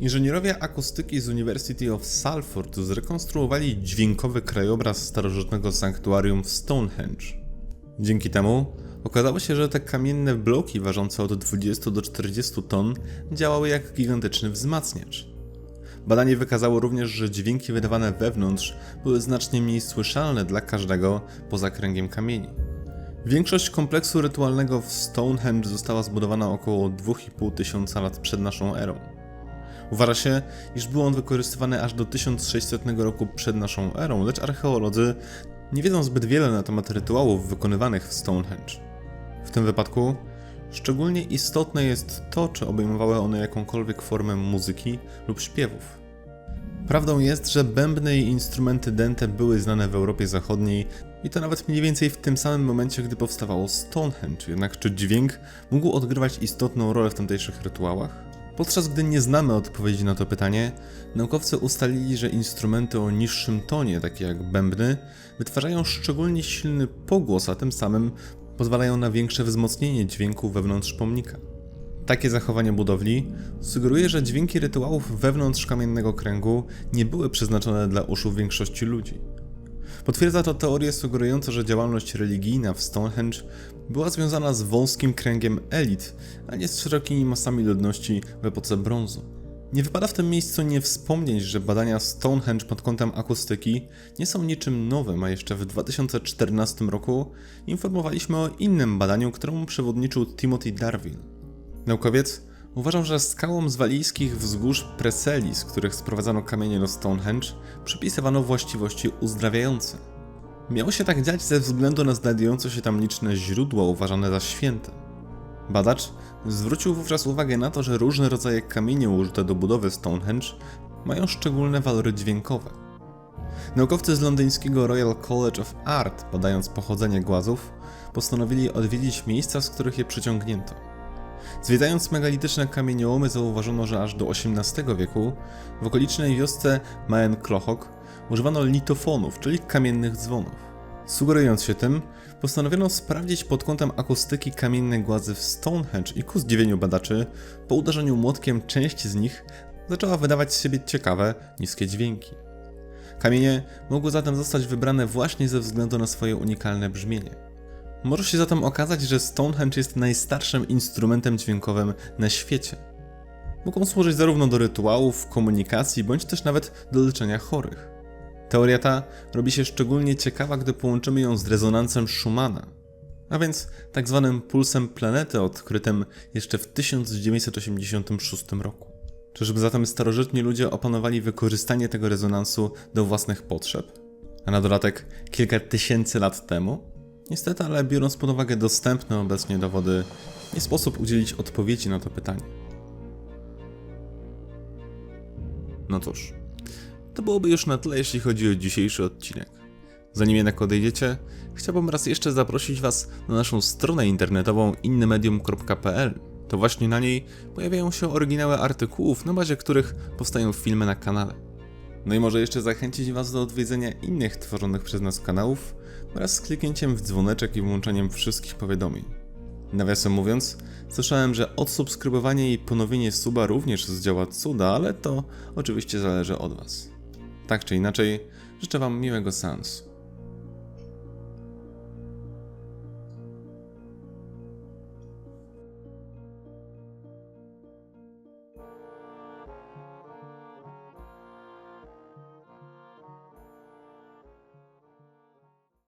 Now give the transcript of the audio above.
Inżynierowie akustyki z University of Salford zrekonstruowali dźwiękowy krajobraz starożytnego sanktuarium w Stonehenge. Dzięki temu okazało się, że te kamienne bloki ważące od 20 do 40 ton działały jak gigantyczny wzmacniacz. Badanie wykazało również, że dźwięki wydawane wewnątrz były znacznie mniej słyszalne dla każdego poza kręgiem kamieni. Większość kompleksu rytualnego w Stonehenge została zbudowana około 2,5 tysiąca lat przed naszą erą. Uważa się, iż był on wykorzystywany aż do 1600 roku przed naszą erą, lecz archeolodzy nie wiedzą zbyt wiele na temat rytuałów wykonywanych w Stonehenge. W tym wypadku szczególnie istotne jest to, czy obejmowały one jakąkolwiek formę muzyki lub śpiewów. Prawdą jest, że bębny i instrumenty dęte były znane w Europie Zachodniej i to nawet mniej więcej w tym samym momencie, gdy powstawało Stonehenge. Jednak czy dźwięk mógł odgrywać istotną rolę w tamtejszych rytuałach? Podczas gdy nie znamy odpowiedzi na to pytanie, naukowcy ustalili, że instrumenty o niższym tonie, takie jak bębny, wytwarzają szczególnie silny pogłos, a tym samym pozwalają na większe wzmocnienie dźwięku wewnątrz pomnika. Takie zachowanie budowli sugeruje, że dźwięki rytuałów wewnątrz kamiennego kręgu nie były przeznaczone dla uszu większości ludzi. Potwierdza to teorię sugerującą, że działalność religijna w Stonehenge była związana z wąskim kręgiem elit, a nie z szerokimi masami ludności w epoce brązu. Nie wypada w tym miejscu nie wspomnieć, że badania Stonehenge pod kątem akustyki nie są niczym nowym, a jeszcze w 2014 roku informowaliśmy o innym badaniu, któremu przewodniczył Timothy Darville. Naukowiec uważał, że skałom z walijskich wzgórz Preseli, z których sprowadzano kamienie do Stonehenge, przypisywano właściwości uzdrawiające. Miało się tak dziać ze względu na znajdujące się tam liczne źródła uważane za święte. Badacz zwrócił wówczas uwagę na to, że różne rodzaje kamieni użyte do budowy Stonehenge mają szczególne walory dźwiękowe. Naukowcy z londyńskiego Royal College of Art, badając pochodzenie głazów, postanowili odwiedzić miejsca, z których je przyciągnięto. Zwiedzając megalityczne kamieniołomy zauważono, że aż do XVIII wieku w okolicznej wiosce Maen Klochok używano litofonów, czyli kamiennych dzwonów. Sugerując się tym, postanowiono sprawdzić pod kątem akustyki kamienne głazy w Stonehenge i ku zdziwieniu badaczy, po uderzeniu młotkiem część z nich zaczęła wydawać z siebie ciekawe, niskie dźwięki. Kamienie mogły zatem zostać wybrane właśnie ze względu na swoje unikalne brzmienie. Może się zatem okazać, że Stonehenge jest najstarszym instrumentem dźwiękowym na świecie. Mogą służyć zarówno do rytuałów, komunikacji, bądź też nawet do leczenia chorych. Teoria ta robi się szczególnie ciekawa, gdy połączymy ją z rezonansem Schumana, a więc tak zwanym pulsem planety odkrytym jeszcze w 1986 roku. Czyżby zatem starożytni ludzie opanowali wykorzystanie tego rezonansu do własnych potrzeb? A na dodatek kilka tysięcy lat temu? Niestety, ale biorąc pod uwagę dostępne obecnie dowody, nie sposób udzielić odpowiedzi na to pytanie. No cóż, to byłoby już na tyle, jeśli chodzi o dzisiejszy odcinek. Zanim jednak odejdziecie, chciałbym raz jeszcze zaprosić Was na naszą stronę internetową innymedium.pl. To właśnie na niej pojawiają się oryginały artykułów, na bazie których powstają filmy na kanale. No i może jeszcze zachęcić Was do odwiedzenia innych tworzonych przez nas kanałów wraz z kliknięciem w dzwoneczek i włączeniem wszystkich powiadomień. Nawiasem mówiąc, słyszałem, że odsubskrybowanie i ponowienie suba również zdziała cuda, ale to oczywiście zależy od Was. Tak czy inaczej, życzę Wam miłego seansu.